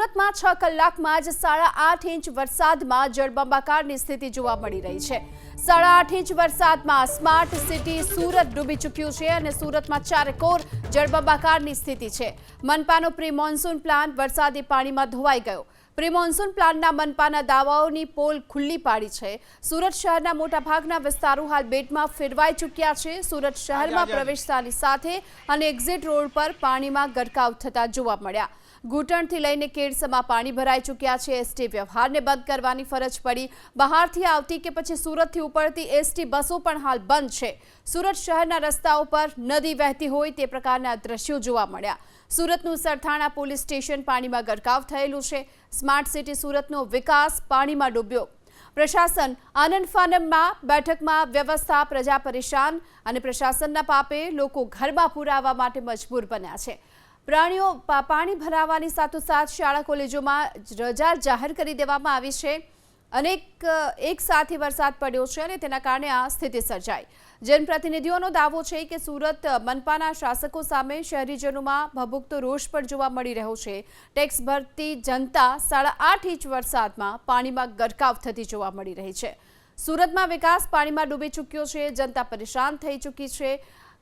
સુરતમાં છ કલાકમાં જ સાડા આઠ ઇંચ વરસાદમાં જળબંબાકારની સ્થિતિ જોવા મળી રહી છે. સાડા આઠ ઇંચ વરસાદમાં સ્માર્ટ સિટી સુરત ડૂબી ચૂક્યું છે અને સુરતમાં ચારેકોર જળબંબાકારની સ્થિતિ છે. મનપાનો પ્રી મોન્સૂન પ્લાન વરસાદી પાણીમાં ધોવાઈ ગયો. પ્રી મોન્સૂન પ્લાનના મનપાના દાવાઓની પોલ ખુલ્લી પાડી છે. સુરત શહેરના મોટાભાગના વિસ્તારો હાલ બેટમાં ફેરવાઈ ચૂક્યા છે. સુરત શહેરમાં પ્રવેશતાની સાથે અને એક્ઝિટ રોડ પર પાણીમાં ગરકાવ થતા જોવા મળ્યા. ઘૂંટણથી લઈને કેડસમાં પાણી ભરાઈ ચૂક્યા છે. એસટી વ્યવહારને બંધ કરવાની ફરજ પડી. બહારથી આવતી કે પછી સુરતથી ઉપડતી એસટી બસો પણ હાલ બંધ છે. સુરત શહેરના રસ્તાઓ પર નદી વહેતી હોય તે પ્રકારના દ્રશ્યો જોવા મળ્યા. સુરતનું સરથાણા પોલીસ સ્ટેશન પાણીમાં ગરકાવ થયેલું છે. સ્માર્ટ સિટી સુરતનો વિકાસ પાણીમાં ડૂબ્યો. પ્રશાસન આનંદ ફાનમમાં બેઠકમાં વ્યવસ્થા, પ્રજા પરેશાન અને પ્રશાસનના પાપે લોકો ઘરમાં પુરાવા માટે મજબૂર બન્યા છે. પ્રાણીઓ પાણી ભરાવાની સાથોસાથ શાળા કોલેજોમાં રજા જાહેર કરી દેવામાં આવી છે. અનેક, એક સાથે વરસાદ પડ્યો છે અને તેના કારણે આ સ્થિતિ સર્જાઈ. જનપ્રતિનિધિઓનો દાવો છે કે સુરત, મનપાના શાસકો સામે શહેરીજનોમાં ભભૂકતો રોષ પણ જોવા મળી રહ્યો છે. ટેક્સ ભરતી જનતા સાડા આઠ ઇંચ વરસાદમાં પાણીમાં ગરકાવ થતી જોવા મળી રહી છે. સુરતમાં વિકાસ પાણીમાં ડૂબી ચૂક્યો છે, જનતા પરેશાન થઈ ચૂકી છે.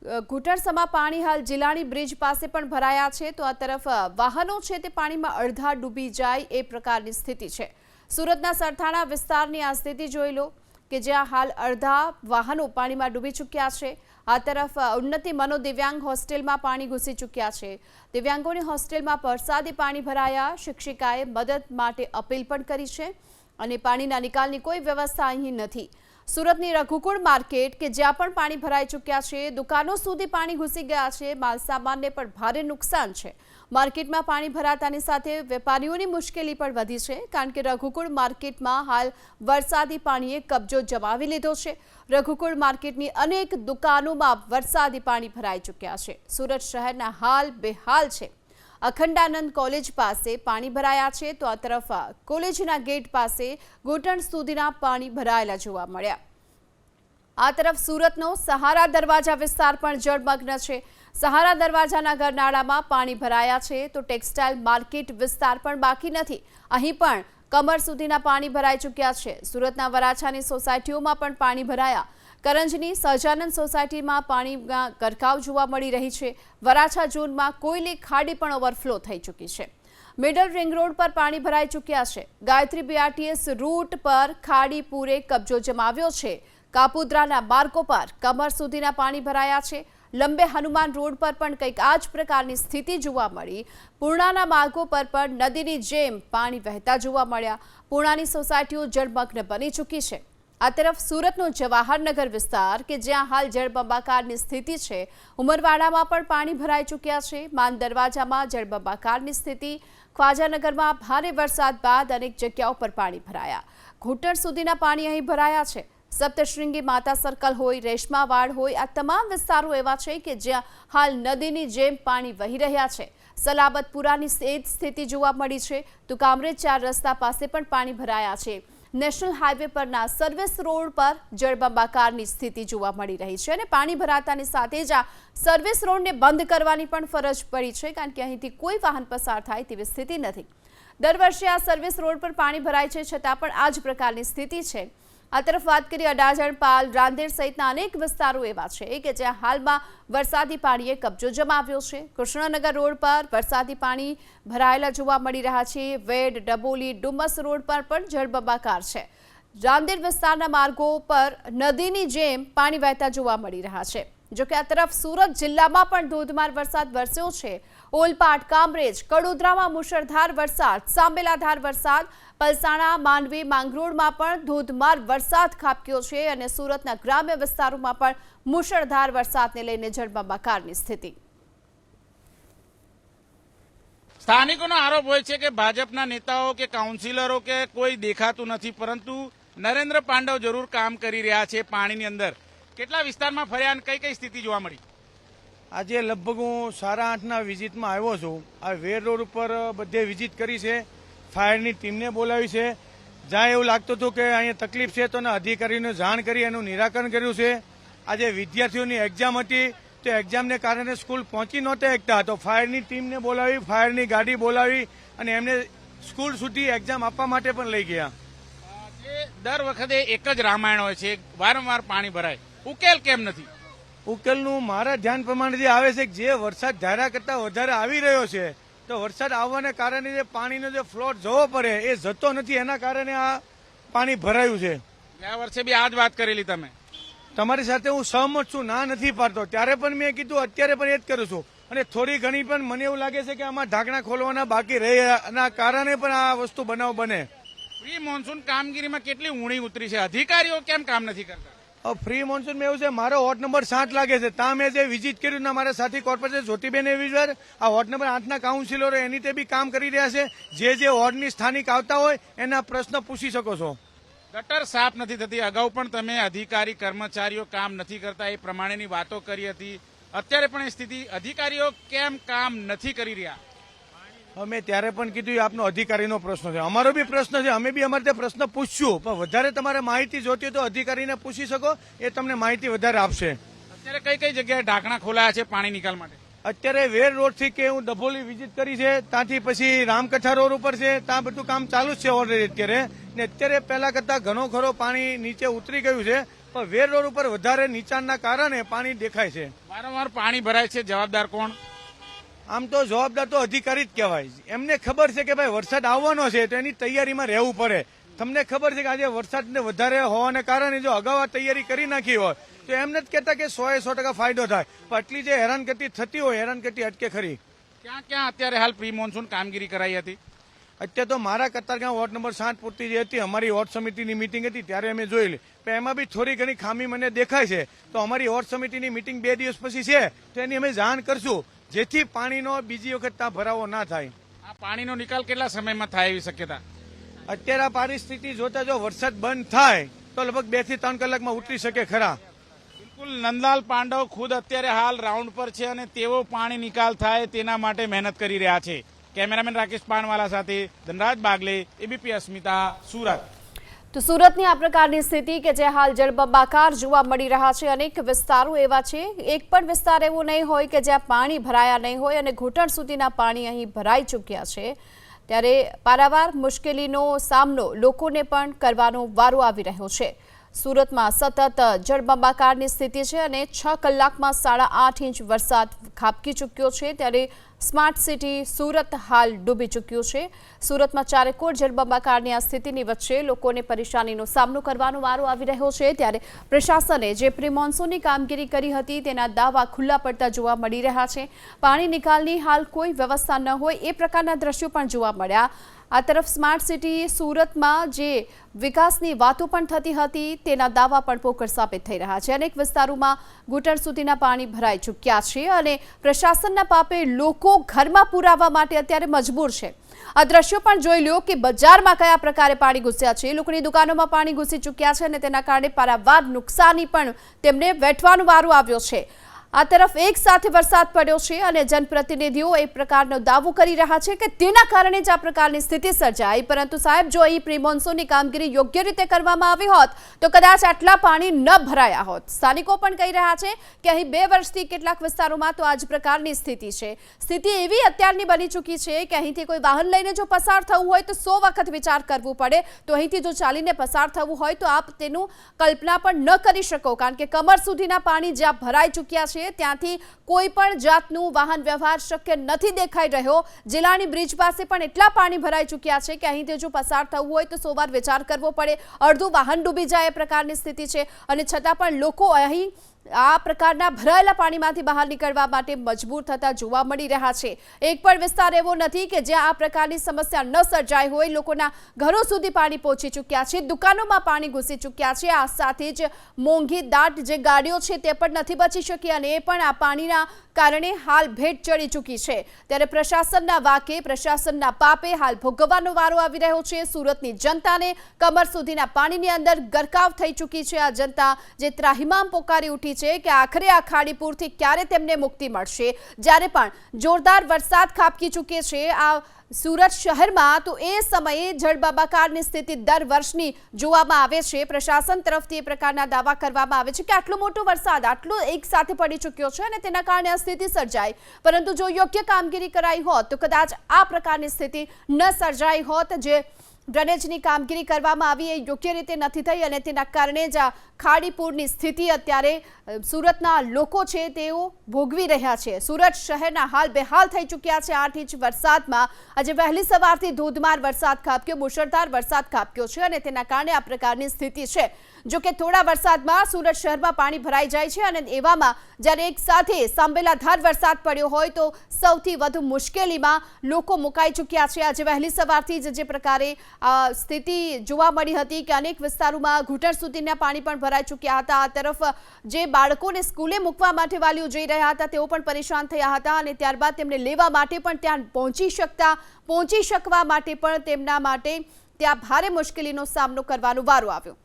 ઘૂંટણસમાં પાણી હાલ જિલ્લાની બ્રિજ પાસે પણ ભરાયા છે. તો આ તરફ વાહનો છે તે પાણીમાં અડધા ડૂબી જાય એ પ્રકારની સ્થિતિ છે. સુરતના સરથાણા વિસ્તારની આ સ્થિતિ જોઈ લો કે જ્યાં હાલ અડધા વાહનો પાણીમાં ડૂબી ચૂક્યા છે. આ તરફ ઉન્નતિ મનો દિવ્યાંગ હોસ્ટેલમાં પાણી ઘૂસી ચૂક્યા છે. દિવ્યાંગોની હોસ્ટેલમાં વરસાદી પાણી ભરાયા. શિક્ષિકાએ મદદ માટે અપીલ પણ કરી છે અને પાણીના નિકાલની કોઈ વ્યવસ્થા અહીં નથી. સુરતની રઘુકુળ માર્કેટ કે જ્યાં પણ પાણી ભરાઈ ચૂક્યા છે, દુકાનો સુધી પાણી ઘૂસી ગયા છે, માલસામાનને પણ ભારે નુકસાન છે. માર્કેટમાં પાણી ભરાતાની સાથે વેપારીઓની મુશ્કેલી પણ વધી છે, કારણ કે રઘુકુળ માર્કેટમાં હાલ વરસાદી પાણીએ કબજો જમાવી લીધો છે. રઘુકુળ માર્કેટની અનેક દુકાનોમાં વરસાદી પાણી ભરાઈ ચૂક્યા છે. સુરત શહેરના હાલ બેહાલ છે. અખંડાનંદ કોલેજ પાસે પાણી ભરાયા છે તો આ તરફ કોલેજના ગેટ પાસે ઘૂંટણ સુધીના પાણી ભરાયેલા જોવા મળ્યા. આ તરફ સુરતનો સહારા દરવાજા વિસ્તાર પણ જળમગ્ન છે. સહારા દરવાજાના ગરનાળામાં પાણી ભરાયા છે તો ટેક્સટાઇલ માર્કેટ વિસ્તાર પણ બાકી નથી. અહીં પણ કમર સુધીના પાણી ભરાઈ ચૂક્યા છે. સુરતના વરાછાની સોસાયટીઓમાં પણ પાણી ભરાયા. કરંજની સહજાનંદ સોસાયટીમાં પાણીમાં ગરકાવ જોવા મળી રહી છે. વરાછા ઝોનમાં કોયલી ખાડી પણ ઓવરફ્લો થઈ ચૂકી છે. મિડલ રિંગ રોડ પર પાણી ભરાઈ ચૂક્યા છે. ગાયત્રી બીઆરટીએસ રૂટ પર ખાડી પૂરે કબજો જમાવ્યો છે. કાપુદ્રાના માર્ગો પર કમર સુધીના પાણી ભરાયા છે. લંબે હનુમાન રોડ પર પણ કંઈક આ જ પ્રકારની સ્થિતિ જોવા મળી. પૂર્ણાના માર્ગો પર પણ નદીની જેમ પાણી વહેતા જોવા મળ્યા. પૂર્ણાની સોસાયટીઓ જળમગ્ન બની ચૂકી છે. આ તરફ સુરતનો જવાહરનગર વિસ્તાર કે જ્યાં હાલ જળબંબાકારની સ્થિતિ છે, ઉમરવાડામાં પણ પાણી ભરાઈ ચૂક્યા છે. માન દરવાજામાં જળબંબાકારની સ્થિતિ, ખ્વાજાનગરમાં ભારે વરસાદ બાદ અનેક જગ્યાઓ પર પાણી ભરાયા. ઘૂંટણ સુધીના પાણી અહીં ભરાયા છે. સપ્તશૃંગી માતા સર્કલ હોય રેશમાવાડ હોય, આ તમામ વિસ્તારો એવા છે કે જ્યાં હાલ નદીની જેમ પાણી વહી રહ્યા છે. સલાબતપુરાની એ જ સ્થિતિ જોવા મળી છે. તો કામરેજ ચાર રસ્તા પાસે પણ પાણી ભરાયા છે. નેશનલ હાઈવે પરના સર્વિસ રોડ પર જળબંબાકારની સ્થિતિ જોવા મળી રહી છે અને પાણી ભરાતાની સાથે જ આ સર્વિસ રોડને બંધ કરવાની પણ ફરજ પડી છે કારણ કે અહીંથી કોઈ વાહન પસાર થાય તેવી સ્થિતિ નથી. દર વર્ષે આ સર્વિસ રોડ પર પાણી ભરાય છે છતાં પણ આ જ પ્રકારની સ્થિતિ છે. આ તરફ વાત કરીએ અડાજણ, પાલ, રાંદેર સહિતના અનેક વિસ્તારો એવા છે કે જ્યાં હાલમાં વરસાદી પાણીએ કબજો જમાવ્યો છે. કૃષ્ણનગર રોડ પર વરસાદી પાણી ભરાયેલા જોવા મળી રહ્યા છે. વેડ, ડબોલી, ડુમસ રોડ પર પણ જળબંબાકાર છે. રાંદેર વિસ્તારના માર્ગો પર નદીની જેમ પાણી વહેતા જોવા મળી રહ્યા છે. જોકે આ તરફ સુરત જિલ્લામાં પણ ધોધમાર વરસાદ વરસ્યો છે. ઓલપાટ કામરેજ, કડોદરામાં મુશળધાર વરસાદ, સાંબેલાધાર વરસાદ પલસાણા માંડવી માંગરોળમાં પણ ધોધમાર વરસાદ ખાબક્યો છે અને સુરતના ગ્રામ્ય વિસ્તારોમાં પણ મુશળધાર વરસાદને લઈને જળબંબાકારની સ્થિતિ. સ્થાનિકોનો આરોપ હોય છે કે ભાજપના નેતાઓ કે કાઉન્સિલરો કે કોઈ દેખાતું નથી પરંતુ નરેન્દ્ર પાંડવ જરૂર કામ કરી રહ્યા છે પાણીની અંદર. કેટલા વિસ્તારમાં ફર્યા અને કઈ કઈ સ્થિતિ જોવા મળી? આજે લગભગ હું સાડા આઠના વિઝિટમાં આવ્યો છું. આ વેર રોડ ઉપર બધે વિઝિટ કરી છે. ફાયરની ટીમને બોલાવી છે. જ્યાં એવું લાગતું હતું કે અહીંયા તકલીફ છે તો અધિકારીઓને જાણ કરી એનું નિરાકરણ કર્યું છે. આજે વિદ્યાર્થીઓની એક્ઝામ હતી તો એક્ઝામને કારણે સ્કૂલ પહોંચી નહોતા એકતા. તો ફાયરની ટીમને બોલાવી ફાયરની ગાડી બોલાવી અને એમને સ્કૂલ સુધી એક્ઝામ આપવા માટે પણ લઈ ગયા. દર વખતે એક જ રામાયણ હોય છે વારંવાર પાણી ભરાય. ઉકેલ કેમ નથી? ઉકેલનું મારા ધ્યાન પ્રમાણે જે આવે છે જે વરસાદ ધારા કરતા વધારે આવી રહ્યો છે તો વરસાદ આવવાને કારણે જે પાણીનો જે ફ્લોટ જવો પડે એ જતો નથી એના કારણે આ પાણી ભરાયું છે. ગયા વર્ષે બી આ જ વાત કરેલી તમે. તમારી સાથે હું સહમત છું ના નથી પાડતો. ત્યારે પણ મેં કીધું અત્યારે પણ એ જ કરું છું. અને થોડી ઘણી પણ મને એવું લાગે છે કે આમાં ઢાંકણા ખોલવાના બાકી રહ્યાના કારણે પણ આ વસ્તુ બનાવ બને. પ્રી મોન્સૂન કામગીરીમાં કેટલી ઊણી ઉતરી છે? અધિકારીઓ કેમ કામ નથી કરતા? ફ્રી મોન્સૂનમાં એવું છે, મારો વોર્ડ નંબર સાત લાગે છે. ત્યાં મેં જે વિઝિટ કર્યું ને મારા સાથી કોર્પોરેટર જ્યોતિબેન એવી વાર આ વોર્ડ નંબર આઠના કાઉન્સિલરો એની તે બી કામ કરી રહ્યા છે. જે જે વોર્ડની સ્થાનિક આવતા હોય, એના પ્રશ્ન પૂછી શકો છો. ગટર સાફ નથી થતી. અગાઉ પણ તમે અધિકારી, કર્મચારીઓ કામ નથી કરતા. એ પ્રમાણેની વાતો કરી હતી. અત્યારે પણ એ સ્થિતિ. અધિકારીઓ કેમ કામ નથી કરી રહ્યા? અમે ત્યારે પણ કીધું આપનો અધિકારીનો પ્રશ્ન છે. અમારો બી પ્રશ્ન છે અમે બી અમારે તે પ્રશ્ન પૂછશું. પણ વધારે તમારે માહિતી જોતી હોય તો અધિકારીને પૂછી શકો એ તમને માહિતી વધારે આપશે. અત્યારે કઈ કઈ જગ્યાએ ઢાંકણા ખોલાયા છે પાણી નિકાલ માટે? અત્યારે વેર રોડથી કે હું ડભોલી વિઝિટ કરી છે ત્યાંથી પછી રામકથા રોડ ઉપર છે ત્યાં બધું કામ ચાલુ જ છે ઓલરેડી અત્યારે. ને અત્યારે પહેલા કરતા ઘણો ખરો પાણી નીચે ઉતરી ગયું છે પણ વેર રોડ ઉપર વધારે નીચાણના કારણે પાણી દેખાય છે. વારંવાર પાણી ભરાય છે જવાબદાર કોણ? આમ તો જવાબદાર તો અધિકારી જ કહેવાય. એમને ખબર છે કે ભાઈ વરસાદ આવવાનો છે તો એની તૈયારીમાં રહેવું પડે. તમને ખબર છે કે આજે વરસાદને વધારે હોવાને કારણે જો અગાઉ આ તૈયારી કરી નાખી હોય તો એમને જ કહેતા કે સો એ સો ટકા ફાયદો થાય. પણ આટલી જે હેરાનગતિ થતી હોય હેરાનગતિ અટકે ખરી. ક્યાં ક્યાં અત્યારે હાલ પ્રી મોન્સૂન કામગીરી કરાઈ હતી? અત્યારે તો મારા કતારગામ વોર્ડ નંબર સાત પૂરતી જે હતી અમારી વોર્ડ સમિતિની મિટિંગ હતી ત્યારે અમે જોયેલી પણ એમાં બી થોડી ઘણી ખામી મને દેખાય છે. તો અમારી વોર્ડ સમિતિની મિટિંગ બે દિવસ પછી છે તો એની અમે જાણ કરશું. જેથી પાણીનો બીજી વખત ત્યાં ભરાવો ના થાય. આ પાણીનો નિકાલ કેટલા સમયમાં થાય એવી શક્યતા? અત્યારે આ પરિસ્થિતિ જોતા જો વરસાદ બંધ થાય તો લગભગ બેથી ત્રણ કલાકમાં ઉતરી શકે ખરા. બિલકુલ નંદલાલ પાંડવ ખુદ અત્યારે હાલ રાઉન્ડ પર છે અને તેઓ પાણી નિકાલ થાય તેના માટે મહેનત કરી રહ્યા છે. કેમેરામેન રાકેશ પાનવાલા સાથે ધનરાજ બાગલે એબીપી અસ્મિતા સુરત. તો સુરતની આ પ્રકારની સ્થિતિ કે જે હાલ જળબંબાકાર જોવા મળી રહ્યા છે, અનેક વિસ્તારો એવા છે, એક પણ વિસ્તાર એવો નહીં હોય કે જ્યાં પાણી ભરાયા નહીં હોય અને ઘૂંટણ સુધીના પાણી અહીં ભરાઈ ચૂક્યા છે. ત્યારે પારાવાર મુશ્કેલીનો સામનો લોકોને પણ કરવાનો વારો આવી રહ્યો છે. સુરતમાં સતત જળબંબાકારની સ્થિતિ છે અને છ કલાકમાં સાડા આઠ ઇંચ વરસાદ ખાબકી ચૂક્યો છે ત્યારે સ્માર્ટ સિટી સુરત હાલ ડૂબી ચૂક્યું છે. સુરતમાં ચારેકોર જળબંબાકારની આ સ્થિતિની વચ્ચે લોકોને પરેશાનીનો સામનો કરવાનો વારો આવી રહ્યો છે. ત્યારે પ્રશાસને જે પ્રી મોન્સૂનની કામગીરી કરી હતી તેના દાવા ખુલ્લા પડતા જોવા મળી રહ્યા છે. પાણી નિકાલની હાલ કોઈ વ્યવસ્થા ન હોય એ પ્રકારના દ્રશ્યો પણ જોવા મળ્યા. આ તરફ સ્માર્ટ સિટી સુરતમાં જે વિકાસની વાતો પણ થતી હતી, તેના દાવા પણ પોકળ સાબિત થઈ રહ્યા છે. અનેક વિસ્તારોમાં ઘૂંટણ સુધીના પાણી ભરાઈ ચૂક્યા છે અને પ્રશાસનના પાપે લોકો ઘરમાં પુરાવા માટે અત્યારે મજબૂર છે. આ દ્રશ્યો પણ જોઈ લ્યો કે બજારમાં કયા પ્રકારે પાણી ઘૂસ્યા છે. લોકોની દુકાનોમાં પાણી ઘૂસી ચૂક્યા છે અને તેના કારણે પારાવાર નુકસાની પણ તેમને વેઠવાનો વારો આવ્યો છે. આ તરફ એક સાથે વરસાદ પડ્યો છે અને જનપ્રતિનિધિઓ એ પ્રકારનો દાવો કરી રહ્યા છે કે તેના કારણે જ આ પ્રકારની સ્થિતિ સર્જાઈ. પરંતુ સાહેબ, જો અહીં પ્રી કામગીરી યોગ્ય રીતે કરવામાં આવી હોત, તો કદાચ આટલા પાણી ન ભરાયા હોત. સ્થાનિકો પણ કહી રહ્યા છે કે અહીં બે વર્ષથી કેટલાક વિસ્તારોમાં તો આ જ પ્રકારની સ્થિતિ છે. સ્થિતિ એવી અત્યારની બની ચૂકી છે કે અહીંથી કોઈ વાહન લઈને જો પસાર થવું હોય તો સો વખત વિચાર કરવું પડે. તો અહીંથી જો ચાલીને પસાર થવું હોય તો આપ તેનું કલ્પના પણ ન કરી શકો, કારણ કે કમર સુધીના પાણી જ્યાં ભરાઈ ચૂક્યા છે છે. ત્યાંથી કોઈ પણ જાતનું વાહન વ્યવહાર શક્ય નથી દેખાઈ રહ્યો. જિલ્લાની બ્રિજ પાસે પણ એટલા પાણી ભરાઈ ચૂક્યા છે કે અહીંથી જો પસાર થવું હોય તો સોવાર વિચાર કરવો પડે. અડધું વાહન ડૂબી જાય એ પ્રકારની સ્થિતિ છે અને છતાં પણ લોકો અહીં આ પ્રકારના ભરાયેલા પાણીમાંથી બહાર નીકળવા માટે મજબૂર થતા જોવા મળી રહ્યા છે. એક પણ વિસ્તાર એવો નથી કે જ્યાં આ પ્રકારની સમસ્યા ન સર્જાઈ હોય. લોકોના ઘરો સુધી પાણી પહોંચી ચૂક્યા છે. દુકાનોમાં પાણી ઘૂસી ચૂક્યા છે. આ સાથે જ મોંઘી દાટ જે ગાડીઓ છે તે પણ નથી બચી શકી અને એ પણ આ પાણીના કારણે હાલ ભેટ ચડી ચૂકી છે. ત્યારે પ્રશાસનના વાકે પ્રશાસનના પાપે હાલ ભોગવવાનો વારો આવી રહ્યો છે. સુરતની જનતાને કમર સુધીના પાણીની અંદર ગરકાવ થઈ ચૂકી છે આ જનતા, જે ત્રાહિમામ પોકારી ઉઠી છે કે આખરે આ ખાડીપુરથી ક્યારે તેમને મુક્તિ મળશે. જ્યારે પણ જોરદાર વરસાદ ખાબકી ચૂકે છે, આ સુરત શહેરમાં તો એ સમયે જળબાબાકારની સ્થિતિ દર વર્ષની જોવામાં આવે છે. પ્રશાસન તરફથી એ પ્રકારના દાવા કરવામાં આવે છે કે આટલો મોટો વરસાદ આટલો એક સાથે પડી ચૂક્યો છે અને તેના કારણે આ સ્થિતિ સર્જાઈ. પરંતુ જો યોગ્ય કામગીરી કરાઈ હોત તો કદાચ આ પ્રકારની સ્થિતિ ન સર્જાઈ હોત જે ડ્રેનેજની કામગીરી કરવામાં આવી એ યોગ્ય રીતે નથી થઈ અને તેના કારણે જ આ ખાડીપુરની સ્થિતિ અત્યારે સુરતના લોકો છે તેઓ ભોગવી રહ્યા છે. સુરત શહેરના હાલ બેહાલ થઈ ચૂક્યા છે આઠ ઇંચ વરસાદમાં. આજે વહેલી સવારથી ધોધમાર વરસાદ ખાબક્યો, મુશળધાર વરસાદ ખાબક્યો છે અને તેના કારણે આ પ્રકારની સ્થિતિ છે. જો કે થોડા વરસાદમાં સુરત શહેરમાં પાણી ભરાઈ જાય છે અને એવામાં જ્યારે એક સાથે સાંબેલાધાર વરસાદ પડ્યો હોય તો સૌથી વધુ મુશ્કેલીમાં લોકો મુકાઈ ચૂક્યા છે. આજે વહેલી સવારથી જ જે પ્રકારે સ્થિતિ જોવા મળી હતી કે અનેક વિસ્તારોમાં ઘૂંટણ સુધીના પાણી પણ ભરાઈ ચૂક્યા હતા. આ તરફ જે બાળકોને સ્કૂલે મૂકવા માટે વાલીઓ જઈ રહ્યા હતા, તેઓ પણ પરેશાન થયા હતા અને ત્યારબાદ તેમને લેવા માટે પણ ત્યાં પહોંચી શકતા, પહોંચી શકવા માટે પણ તેમના માટે ત્યાં ભારે મુશ્કેલીનો સામનો કરવાનો વારો આવ્યો.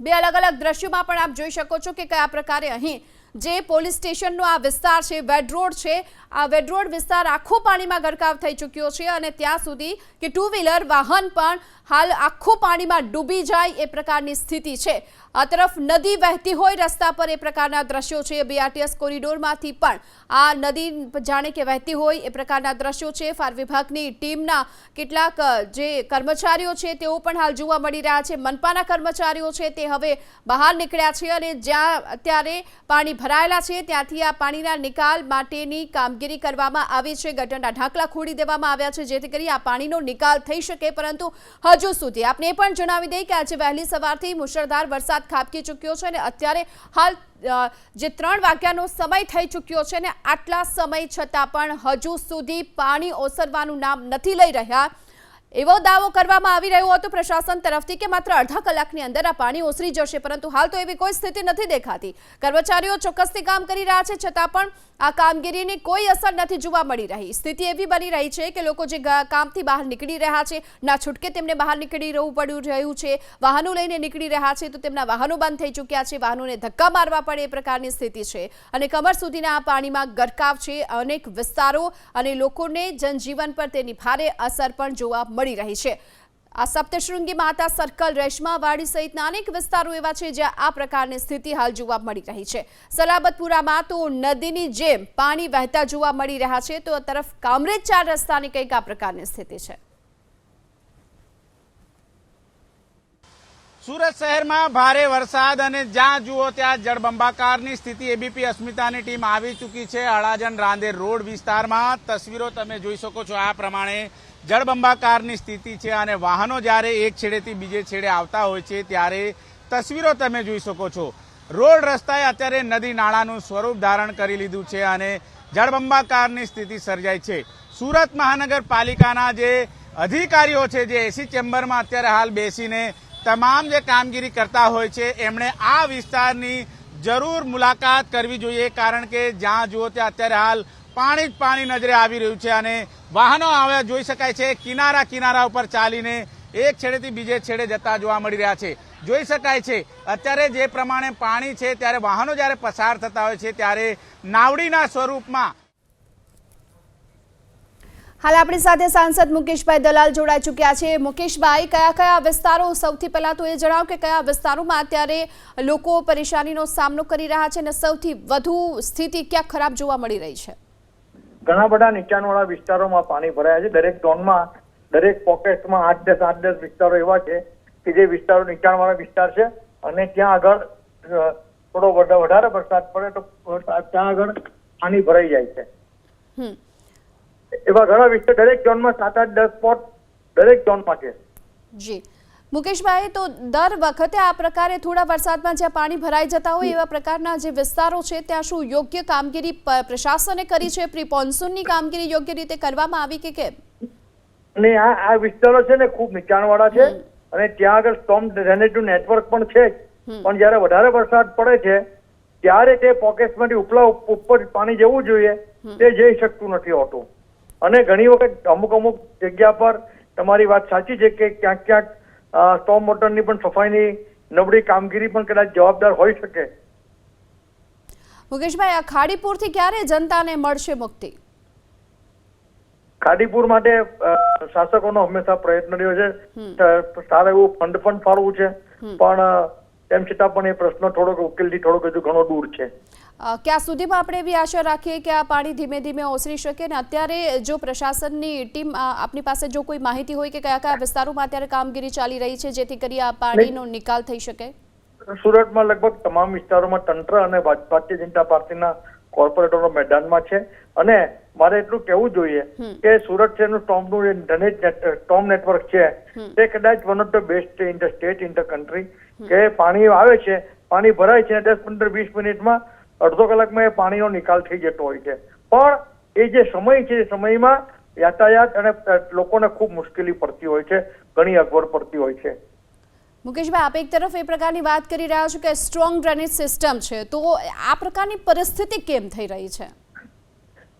બે અલગ અલગ દ્રશ્યોમાં પણ આપ જોઈ શકો છો કે કયા પ્રકારે અહીં જે પોલીસ સ્ટેશનનો આ વિસ્તાર છે વેડરોડ છે, આ વેડરોડ વિસ્તાર આખો પાણીમાં ગરકાવ થઈ ચૂક્યો છે અને ત્યાં સુધી કે ટુ વ્હીલર વાહન પણ હાલ આખું પાણીમાં ડૂબી જાય એ પ્રકારની સ્થિતિ છે. આ તરફ નદી વહેતી હોય, રસ્તા પર એ પ્રકારના દ્રશ્યો છે. બીઆરટીએસ કોરિડોરમાંથી પણ આ નદી જાણે કે વહેતી હોય એ પ્રકારના દ્રશ્યો છે. ફાયર વિભાગની ટીમના કેટલાક જે કર્મચારીઓ છે તેઓ પણ હાલ જોવા મળી રહ્યા છે. મનપાના કર્મચારીઓ છે તે હવે બહાર નીકળ્યા છે અને જ્યાં અત્યારે પાણી ભરાયેલા છે, ત્યાંથી આ પાણીના નિકાલ માટેની કામગીરી કરવામાં આવી છે. ગટરના ઢાંકલા ખોડી દેવામાં આવ્યા છે, જેથી કરી આ પાણીનો નિકાલ થઈ શકે. પરંતુ હજુ સુધી. આપને પણ જણાવી દઈએ કે આજે વહેલી સવારથી મુશળધાર વરસાદ ખાબકી ચૂક્યો છે અને અત્યારે હાલ જે ત્રણ વાગ્યાનો સમય થઈ ચૂક્યો છે ને આટલા સમય છતાં પણ હજુ સુધી પાણી ઓસરવાનું નામ નથી લઈ રહ્યા. એવો દાવો કરવામાં આવી રહ્યો હતો પ્રશાસન તરફથી કે માત્ર અડધા કલાકની અંદર આ પાણી ઓસરી જશે, પરંતુ હાલ તો એવી કોઈ સ્થિતિ નથી દેખાતી. કર્મચારીઓ ચોક્કસથી કામ કરી રહ્યા છે, છતાં પણ આ કામગીરીની કોઈ અસર નથી જોવા મળી રહી. સ્થિતિ એવી બની રહી છે કે લોકો જે કામથી બહાર નીકળી રહ્યા છે, ના છૂટકે તેમને બહાર નીકળી રહેવું પડ્યું રહ્યું છે, વાહનો લઈને નીકળી રહ્યા છે, તો તેમના વાહનો બંધ થઈ ચૂક્યા છે, વાહનોને ધક્કા મારવા પડે એ પ્રકારની સ્થિતિ છે. અને કમર સુધીના આ પાણીમાં ગરકાવ છે, અનેક વિસ્તારો અને લોકોને જનજીવન પર તેની ભારે અસર પણ જોવા મળી રહી છે. આ સપ્તશૃંગી માતા સર્કલ રેશમાવાડી સહિતના અનેક વિસ્તારો એવા છે જ્યાં આ પ્રકારની સ્થિતિ હાલ જોવા મળી રહી છે. સલાબતપુરામાં તો નદીની જેમ પાણી વહેતા જોવા મળી રહ્યા છે. તો તરફ કામરેજ ચાર રસ્તાની કંઈક આ પ્રકારની સ્થિતિ છે. સુરત શહેરમાં ભારે વરસાદ અને જ્યાં જુઓ ત્યાં જળબંબાકારની સ્થિતિ. એબીપી અસ્મિતાની ટીમ આવી ચૂકી છે. અડાજણ રાંદેર રોડ વિસ્તારમાં. તસવીરો તમે જોઈ શકો છો આ પ્રમાણે જળબંબાકારની સ્થિતિ છે અને વાહનો જ્યારે એક છેડેથી બીજે છેડે આવતા હોય છે, ત્યારે તસવીરો તમે જોઈ શકો છો. રોડ રસ્તાએ અત્યારે નદી નાળાનું સ્વરૂપ ધારણ કરી લીધું છે અને જળબંબાકારની સ્થિતિ સર્જાઈ છે. સુરત મહાનગરપાલિકાના જે અધિકારીઓ છે, જે એસી ચેમ્બરમાં અત્યારે હાલ બેસીને તમામ જે કામગીરી કરતા હોય છે, એમણે આ વિસ્તારની જરૂર મુલાકાત કરવી જોઈએ, કારણ કે જ્યાં જુઓ ત્યાં અત્યારે હાલ પાણી જ પાણી નજરે આવી રહ્યું છે અને વાહનો આવે જોઈ શકાય છે, કિનારા કિનારા ઉપર ચાલીને એક છેડેથી બીજે છેડે જતા જોવા મળી રહ્યા છે. જોઈ શકાય છે, અત્યારે જે પ્રમાણે પાણી છે, ત્યારે વાહનો જ્યારે પસાર થતા હોય છે, ત્યારે નાવડીના સ્વરૂપમાં હાલ આપણી સાથે સાંસદ મુકેશભાઈ દલાલ જોડાઈ ચૂક્યા છે. મુકેશભાઈ, કયા કયા વિસ્તારો સૌથી પહેલા તો એ જણાવો કે કયા વિસ્તારોમાં અત્યારે લોકો પરેશાનીનો સામનો કરી રહ્યા છે અને સૌથી વધુ સ્થિતિ ક્યાં ખરાબ જોવા મળી રહી છે? ઘણા બધા નીચાણવાળા વિસ્તારોમાં પાણી ભરાયા છે. દરેક ઝોનમાં દરેક પોકેટમાં આઠ દસ આઠ દસ વિસ્તારો એવા છે કે જે વિસ્તારો નીચાણવાળા વિસ્તાર છે અને ત્યાં આગળ થોડો વધ- વધારે વરસાદ પડે તો ત્યાં આગળ પાણી ભરાઈ જાય છે. એવા ઘણા વિસ્તાર દરેક ઝોનમાં સાત આઠ દસ સ્પોટ દરેક ઝોનમાં છે. જી. મુકેશભાઈ તો દર વખતે આ પ્રકારે થોડા વરસાદમાં જ્યાં પાણી ભરાઈ જતા હોય એવા પ્રકારના જે વિસ્તારો છે ત્યાં શું યોગ્ય કામગીરી પ્રશાસને કરી છે? પ્રી મોન્સૂનની કામગીરી યોગ્ય રીતે કરવામાં આવી કે કેમ? અને આ આ વિસ્તારો છે ને ખૂબ નીચાણવાળા છે અને ત્યાં આગળ સ્ટોમ ડ્રેનેજનું નેટવર્ક પણ છે જ. પણ જ્યારે વધારે વરસાદ પડે છે ત્યારે તે પોકેટમાંથી ઉપલા ઉપર પાણી જવું જોઈએ. તે જઈ શકતું નથી હોતું અને ઘણી વખત અમુક અમુક જગ્યા પર તમારી વાત સાચી છે કે ક્યાંક ક્યાંક સ્ટોમ મોટરની પણ સફાઈની નબળી કામગીરી પણ કદાચ જવાબદાર હોઈ શકે. મુકેશભાઈ આ ખાડીપુરથી ક્યારે જનતાને મળશે મુક્તિ? ખાડીપુર માટે શાસકોનો હંમેશા પ્રયત્ન રહ્યો છે. સારું એવું ફંડ પણ ફાળવું છે. પણ તેમ છતાં પણ એ પ્રશ્ન થોડોક ઉકેલથી થોડોક હજુ ઘણો દૂર છે. ક્યાં સુધીમાં આપણે એવી આશા રાખીએ કે આ પાણી ધીમે ધીમે ઓસરી શકે ને અત્યારે જો પ્રશાસનની ટીમ આપની પાસે જો કોઈ માહિતી હોય કે કયા કયા વિસ્તારોમાં અત્યારે કામગીરી ચાલી રહી છે જેથી કરી આ પાણીનો નિકાલ થઈ શકે? સુરતમાં લગભગ તમામ વિસ્તારોમાં તંત્ર અને ભારતીય જનતા પાર્ટીના કોર્પોરેટરો મેદાનમાં છે. અને મારે એટલું કહેવું જોઈએ કે સુરત શહેરનું ટોમનું જે ડ્રેનેજ ટોમ નેટવર્ક છે. તે કદાચ one of the best in the state in the country. કે પાણી આવે છે પાણી ભરાય છે દસ પંદર વીસ મિનિટમાં અડધો કલાકમાં એ પાણીનો નિકાલ થઈ જતો હોય છે. પણ એ જે સમય છે એ સમયમાં યાતાયાત અને લોકોને ખૂબ મુશ્કેલી પડતી હોય છે ઘણી અગવડ પડતી હોય છે. મુકેશભાઈ આપ એક તરફ એ પ્રકારની વાત કરી રહ્યા છો કે સ્ટ્રોંગ ડ્રેનેજ સિસ્ટમ છે તો આ પ્રકારની પરિસ્થિતિ કેમ થઈ રહી છે?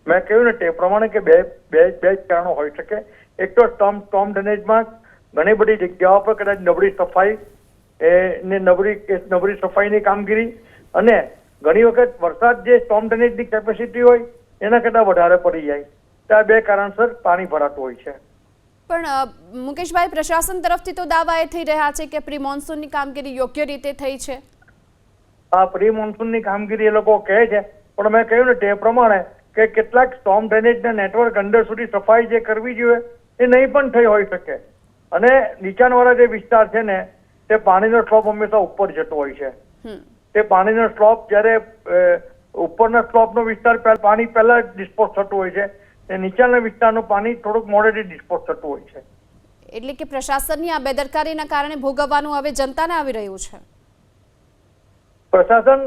મેં કહ્યું ને તે પ્રમાણે કે બે બે બે જ કારણો હોઈ શકે. એક તો સ્ટોમ સ્ટોમ ડ્રેનેજમાં ઘણી બધી જગ્યાઓ પર કદાચ નબળી સફાઈ એ ને નબળી નબળી સફાઈની કામગીરી અને ઘણી વખત વરસાદ જે સ્ટોમ ડ્રેનેજની કેપેસિટી હોય એના કરતાં વધારે પડી જાય. તો આ બે કારણસર પાણી ભરાતું હોય છે. પણ મુકેશભાઈ પ્રશાસન તરફથી તો દાવા એ થઈ રહ્યા છે કે પ્રી મોન્સૂનની કામગીરી યોગ્ય રીતે થઈ છે? આ પ્રી મોન્સૂનની કામગીરી એ લોકો કહે છે પણ મેં કહ્યું ને તે પ્રમાણે કે કેટલાક સ્ટોમ ડ્રેનેજના નેટવર્ક અંદર સુધી સફાઈ જે કરવી જોઈએ એ નહીં પણ થઈ હોઈ શકે. અને નીચાણવાળા જે વિસ્તાર છે ને તે પાણીનો સ્લોપ હંમેશા ઉપર જતો હોય છે. તે પાણીનો સ્લોપ જ્યારે ઉપરના સ્લોપનો વિસ્તાર પાણી પહેલા ડિસ્પોઝ થતું હોય છે તે નીચેના વિસ્તારનું પાણી થોડુંક મોડેથી ડિસ્પોઝ થતું હોય છે. એટલે કે પ્રશાસનની આ બેદરકારીના કારણે ભોગવવાનું હવે જનતાને આવી રહ્યું છે? પ્રશાસન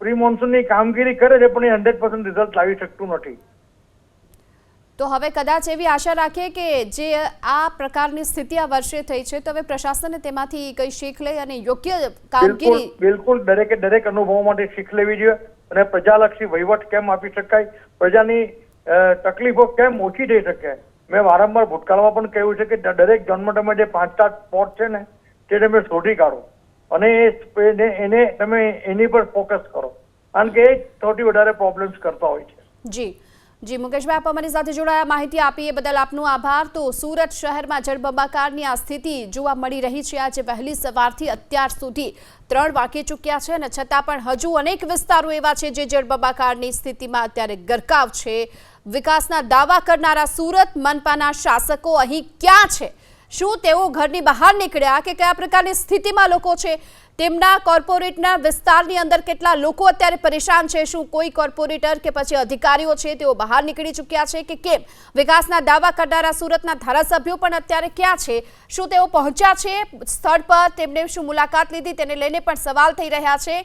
પ્રી મોન્સૂનની કામગીરી કરે છે પણ એ હંડ્રેડ પર્સન્ટ રિઝલ્ટ લાવી શકતું નથી. તો હવે કદાચ એવી આશા રાખીએ કે જે આ પ્રકારની સ્થિતિ આ વર્ષે થઈ છે તો હવે પ્રશાસને તેમાંથી કઈ શીખ લઈ અને યોગ્ય કામગીરી બિલકુલ દરેકે દરેક અનુભવો માટે શીખ લેવી જોઈએ અને પ્રજાલક્ષી વહીવટ કેમ આપી શકાય? પ્રજાની તકલીફો કેમ ઓછી થઈ શકે? મેં વારંવાર ભૂતકાળમાં પણ કહ્યું છે કે દરેક જન્મ તમે જે પાંચ સાત સ્પોટ છે ને તે તમે શોધી કાઢો. અને એને એને તમે એની પર ફોકસ કરો. કારણ કે સૌથી વધારે પ્રોબ્લેમ્સ કરતા હોય છે. જી. જી મુકેશભાઈ આપ અમારી સાથે જોડાયા માહિતી આપી એ બદલ આપનો આભાર. તો સુરત શહેરમાં જળબંબાકારની આ સ્થિતિ જોવા મળી રહી છે. આજે વહેલી સવારથી અત્યાર સુધી ત્રણ વાગી ચૂક્યા છે અને છતાં પણ હજુ અનેક વિસ્તારો એવા છે જે જળબંબાકારની સ્થિતિમાં અત્યારે ગરકાવ છે. વિકાસના દાવા કરનારા સુરત મનપાના શાસકો અહીં ક્યાં છે? શું તેઓ ઘરની બહાર નીકળ્યા કે કયા પ્રકારની સ્થિતિમાં લોકો છે? તેમના કોર્પોરેટના વિસ્તારની અંદર કેટલા લોકો અત્યારે પરેશાન છે, શું કોઈ કોર્પોરેટર કે પછી અધિકારીઓ છે, તેઓ બહાર નીકળી ચૂક્યા છે કે કેમ? વિકાસના દાવા કરનારા સુરતના ધારાસભ્યો પણ અત્યારે ક્યાં છે? શું તેઓ પહોંચ્યા છે સ્થળ પર? તેમને શું મુલાકાત લીધી? તેને લઈને પણ સવાલ થઈ રહ્યા છે.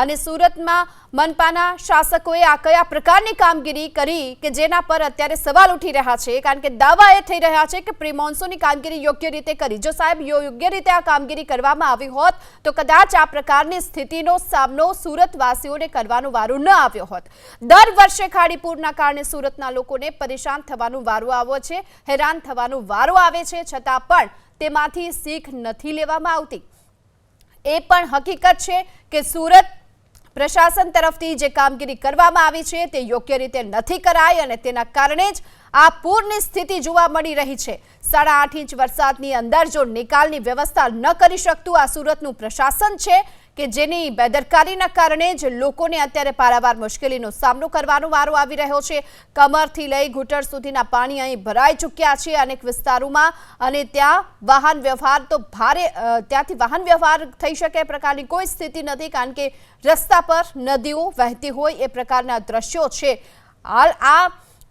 અને સુરતમાં મનપાના શાસકોએ આ કયા પ્રકારની કામગીરી કરી કે જેના પર અત્યારે સવાલ ઉઠી રહ્યા છે? કારણ કે દાવા એ થઈ રહ્યા છે કે પ્રિમોન્સોની કામગીરી યોગ્ય રીતે કરી. જો સાહેબ યોગ્ય રીતે આ કામગીરી કરવામાં આવી હોત, તો કદાચ આ પ્રકારની સ્થિતિનો સામનો સુરતવાસીઓને કરવાનો વારો ન આવ્યો હોત. દર વર્ષે ખાડીપુરના કારણે સુરતના લોકોને પરેશાન થવાનો વારો આવ્યો છે, હેરાન થવાનો વારો આવે છે, છતાં પણ તેમાંથી શીખ નથી લેવામાં આવતી. એ પણ હકીકત છે કે સુરત પ્રશાસન તરફથી જે કામગીરી કરવામાં આવી છે તે યોગ્ય રીતે નથી કરાઈ અને તેના કારણે જ આ પૂરની સ્થિતિ જોવા મળી રહી છે. સાડા આઠ ઇંચ વરસાદની અંદર જો નિકાલની વ્યવસ્થા ન કરી શકતું આ સુરતનું પ્રશાસન છે કે જેની બેદરકારીના કારણે જ લોકોને અત્યારે પારાવાર મુશ્કેલીનો સામનો કરવાનો વારો આવી રહ્યો છે. કમરથી લઈ ઘૂંટણ સુધીના પાણી અહીં ભરાઈ ચૂક્યા છે અનેક વિસ્તારોમાં અને ત્યાં વાહન વ્યવહાર તો ભારે ત્યાંથી વાહન વ્યવહાર થઈ શકે એ પ્રકારની કોઈ સ્થિતિ નથી કારણ કે રસ્તા પર નદીઓ વહેતી હોય એ પ્રકારના દ્રશ્યો છે. હાલ આ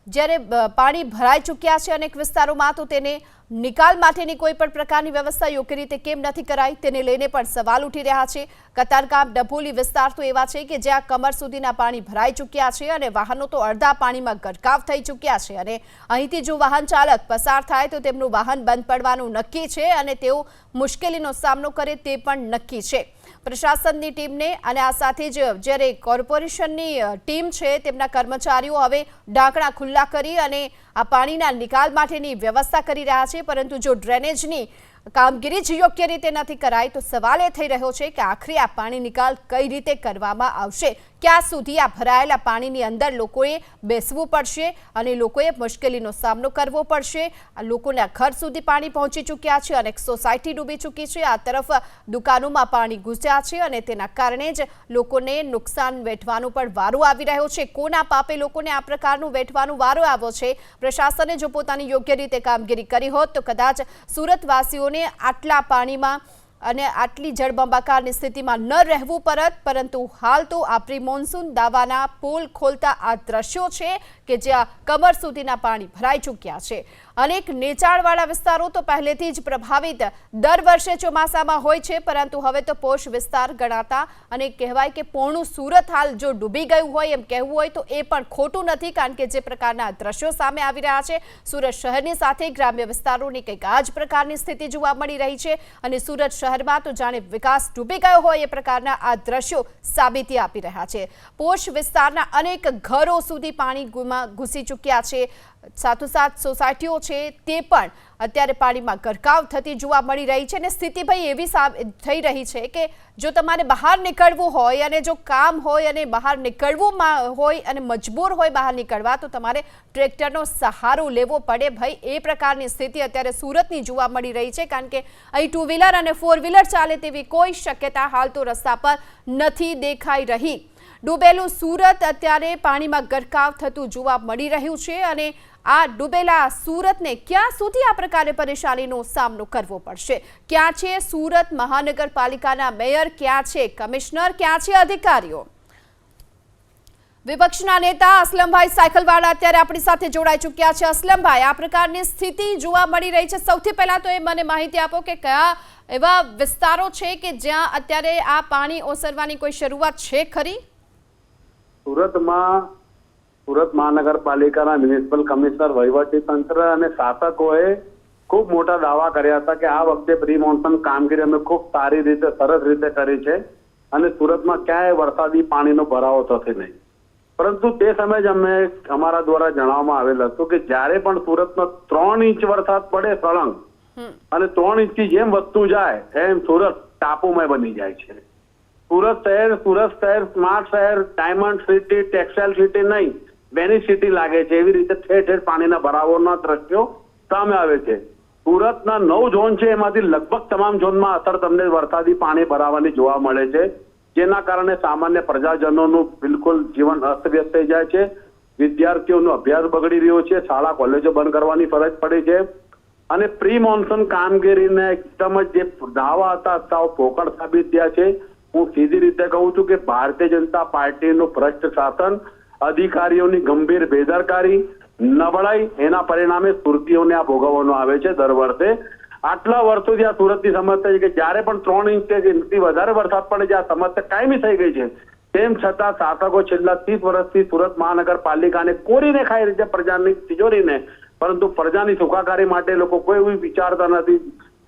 જ્યારે પાણી ભરાઈ ચૂક્યા છે અનેક વિસ્તારોમાં તો તેને નિકાલ માટેની કોઈ પણ પ્રકારની વ્યવસ્થા યોગ્ય રીતે કેમ નથી કરાઈ તેને લઈને પણ સવાલ ઉઠી રહ્યા છે. કતારગામ ડભોલી વિસ્તાર તો એવા છે કે જ્યાં કમર સુધીના પાણી ભરાઈ ચૂક્યા છે અને વાહનો તો અડધા પાણીમાં ગરકાવ થઈ ચૂક્યા છે. અને અહીંથી જો વાહન ચાલક પસાર થાય તો તેમનું વાહન બંધ પડવાનું નક્કી છે અને તેઓ મુશ્કેલીનો સામનો કરે તે પણ નક્કી છે. પ્રશાસનની ટીમને અને આ સાથે જ જ્યારે કોર્પોરેશનની ટીમ છે તેમના કર્મચારીઓ હવે ઢાંકણા ખુલ્લા કરી અને આ પાણીના નિકાલ માટેની વ્યવસ્થા કરી રહ્યા છે. પરંતુ જો ડ્રેનેજની કામગીરી જ યોગ્ય રીતે નથી કરાઈ, તો સવાલ એ થઈ રહ્યો છે કે આખરે આ પાણી નિકાલ કઈ રીતે કરવામાં આવશે? ક્યાં સુધી આ ભરાયેલા પાણીની અંદર લોકોએ બેસવું પડશે અને લોકોએ મુશ્કેલીનો સામનો કરવો પડશે? લોકોના ઘર સુધી પાણી પહોંચી ચૂક્યા છે અને સોસાયટી ડૂબી ચૂકી છે. આ તરફ દુકાનોમાં પાણી ઘૂસ્યા છે અને તેના કારણે જ લોકોને નુકસાન વેઠવાનો પણ વારો આવી રહ્યો છે. કોના પાપે લોકોને આ પ્રકારનું વેઠવાનો વારો આવ્યો છે? પ્રશાસને જો પોતાની યોગ્ય રીતે કામગીરી કરી હોત તો કદાચ સુરતવાસીઓને આટલા પાણીમાં અને આટલી જળબંબાકારની સ્થિતિમાં ન રહેવું પરત, પરંતુ હાલ તો આ મોન્સૂન દાવાના પોલ ખોલતા આ દ્રશ્યો છે. કે જ્યાં કમર સુધીના પાણી ભરાઈ ચૂક્યા છે. અનેક નીચાણવાળા વિસ્તારો તો પહેલેથી જ પ્રભાવિત. દર વર્ષે ચોમાસામાં હોય છે, પરંતુ હવે તો પોષ વિસ્તાર ગણાતા અને કહેવાય કે પોણું સુરત હાલ જો ડૂબી ગયું હોય એમ કહેવું હોય તો એ પણ ખોટું નથી, કારણ કે જે પ્રકારના દ્રશ્યો સામે આવી રહ્યા છે, સુરત શહેરની સાથે ગ્રામ્ય વિસ્તારોની કંઈક આ જ પ્રકારની સ્થિતિ જોવા મળી રહી છે અને સુરત શહેરમાં તો જાણે વિકાસ ડૂબી ગયો હોય એ પ્રકારના આ દ્રશ્યો સાબિતી આપી રહ્યા છે. પોષ વિસ્તારના અનેક ઘરો સુધી પાણી ગુમા- ઘૂસી ચૂક્યા છે. સાથોસાથ સોસાયટીઓ છે તે પણ અત્યારે પાણીમાં ગરકાવ થતી જોવા મળી રહી છે અને સ્થિતિ ભાઈ એવી થઈ રહી છે કે જો તમારે બહાર નીકળવું હોય અને જો કામ હોય અને બહાર નીકળવું હોય અને મજબૂર હોય બહાર નીકળવા, તો તમારે ટ્રેક્ટરનો સહારો લેવો પડે ભાઈ. એ પ્રકારની સ્થિતિ અત્યારે સુરતની જોવા મળી રહી છે કારણ કે અહીં ટુ વ્હીલર અને ફોર વ્હીલર ચાલે તેવી કોઈ શક્યતા હાલ તો રસ્તા પર નથી દેખાઈ રહી. ડૂબેલું સુરત અત્યારે પાણીમાં ગરકાવ થતું જોવા મળી રહ્યું છે અને આ ડૂબેલા સુરતને ક્યાં સુધી આ પ્રકારે પરેશાનીનો સામનો કરવો પડશે? ક્યાં છે સુરત મહાનગરપાલિકાના મેયર? ક્યાં છે કમિશનર? ક્યાં છે અધિકારીઓ? વિપક્ષના નેતા અસલમભાઈ સાયકલવાળા અત્યારે આપણી સાથે જોડાઈ ચૂક્યા છે. અસલમભાઈ, આ પ્રકારની સ્થિતિ જોવા મળી રહી છે. સૌથી પહેલા તો એ મને માહિતી આપો કે કયા એવા વિસ્તારો છે કે જ્યાં અત્યારે આ પાણી ઓસરવાની કોઈ શરૂઆત છે ખરી? સુરતમાં સુરત મહાનગરપાલિકાના મ્યુનિસિપલ કમિશનર વહીવટી તંત્ર અને શાસકોએ ખૂબ મોટા દાવા કર્યા હતા કે આ વખતે પ્રી મોન્સૂન કામગીરી અમે ખૂબ સારી રીતે સરસ રીતે કરી છે અને સુરતમાં ક્યાંય વરસાદી પાણીનો ભરાવો થશે નહીં. પરંતુ તે સમયે જ અમે અમારા દ્વારા જણાવવામાં આવેલ હતું કે જ્યારે પણ સુરતમાં ત્રણ ઇંચ વરસાદ પડે સળંગ અને ત્રણ ઇંચથી જેમ વધતું જાય એમ સુરત ટાપુમય બની જાય છે. સુરત શહેર સુરત શહેર, સ્માર્ટ શહેર, ડાયમંડ સિટી, ટેક્સટાઇલ સિટી નહીં, બેની સિટી લાગે છે. એવી રીતે ઠેર ઠેર પાણીના ભરાવોના દ્રશ્યો સામે આવે છે. સુરતના નવ ઝોન છે, એમાંથી લગભગ તમામ ઝોનમાં અસર તમને વરસાદી પાણી ભરાવાની જોવા મળે છે. જેના કારણે સામાન્ય પ્રજાજનોનું બિલકુલ જીવન અસ્તવ્યસ્ત થઈ જાય છે. વિદ્યાર્થીઓનો અભ્યાસ બગડી રહ્યો છે. શાળા, કોલેજો બંધ કરવાની ફરજ પડી છે. અને પ્રી મોન્સૂન કામગીરીને એકદમ જ જે દાવા હતા, સાવ પોકળ સાબિત થયા છે. હું સીધી રીતે કહું છું કે ભારતીય જનતા પાર્ટીનું ભ્રષ્ટ શાસન, અધિકારીઓની ગંભીર બેદરકારી, નબળાઈ, એના પરિણામે સુરતીઓને આ ભોગવવાનો આવે છે દર વર્ષે. આટલા વર્ષોથી આ સુરતની સમસ્યા છે કે જ્યારે પણ ત્રણ ઇંચ કે વધારે વરસાદ પડે છે, આ સમસ્યા કાયમી થઈ ગઈ છે. તેમ છતાં શાસકો છેલ્લા ત્રીસ વર્ષથી સુરત મહાનગરપાલિકાને કોરીને ખાઈ છે, પ્રજાની તિજોરીને. પરંતુ પ્રજાની સુખાકારી માટે લોકો કોઈ એવી વિચારતા નથી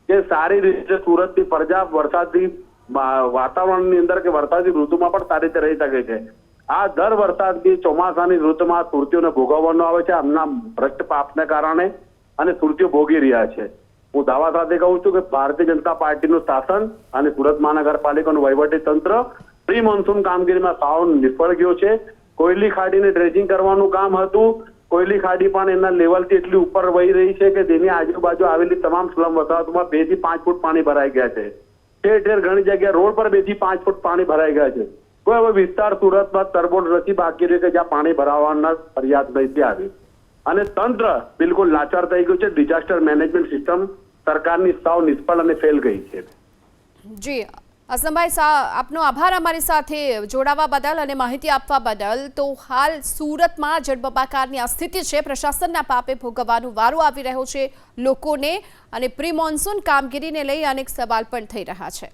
કે સારી રીતે સુરતની પ્રજા વરસાદની વા- વાતાવરણની અંદર કે વરસાદી ઋતુમાં પણ સારી રીતે રહી શકે છે. આ દર વરસાદની ચોમાસાની ઋતુમાં સુરતીઓને ભોગવવાનો આવે છે. આમના ભ્રષ્ટ પાપને કારણે અને સુરતીઓ ભોગી રહ્યા છે. હું દાવા સાથે કહું છું કે ભારતીય જનતા પાર્ટીનું શાસન અને સુરત મહાનગરપાલિકાનું વહીવટી તંત્ર પ્રી મોન્સૂન કામગીરીમાં સાવ નિષ્ફળ ગયો છે. કોયલી ખાડીને ડ્રેજિંગ કરવાનું કામ હતું. કોયલી ખાડી પણ એના લેવલથી એટલી ઉપર વહી રહી છે કે તેની આજુબાજુ આવેલી તમામ સ્લમ વસાહતોમાં બેથી પાંચ ફૂટ પાણી ભરાઈ ગયા છે. ઠેર ઠેર ઘણી જગ્યાએ રોડ પર બેથી પાંચ ફૂટ પાણી ભરાઈ ગયા છે. કોઈ હવે વિસ્તાર સુરતમાં તરબોળ નથી, બાકી રહ્યો કે જ્યાં પાણી ભરાવાના ફરિયાદ નથી આવી. અને તંત્ર બિલકુલ લાચાર થઈ ગયું છે. ડિઝાસ્ટર મેનેજમેન્ટ સિસ્ટમ સરકારની સાવ નિષ્ફળ અને ફેલ ગઈ છે. જી અસલમભાઈ, સા, આપનો આભાર અમારી સાથે જોડાવા બદલ અને માહિતી આપવા બદલ. તો હાલ સુરતમાં જળબંબાકારની આ સ્થિતિ છે. પ્રશાસનના પાપે ભોગવવાનો વારો આવી રહ્યો છે લોકોને અને પ્રી મોન્સૂન કામગીરીને લઈ અનેક સવાલ પણ થઈ રહ્યા છે.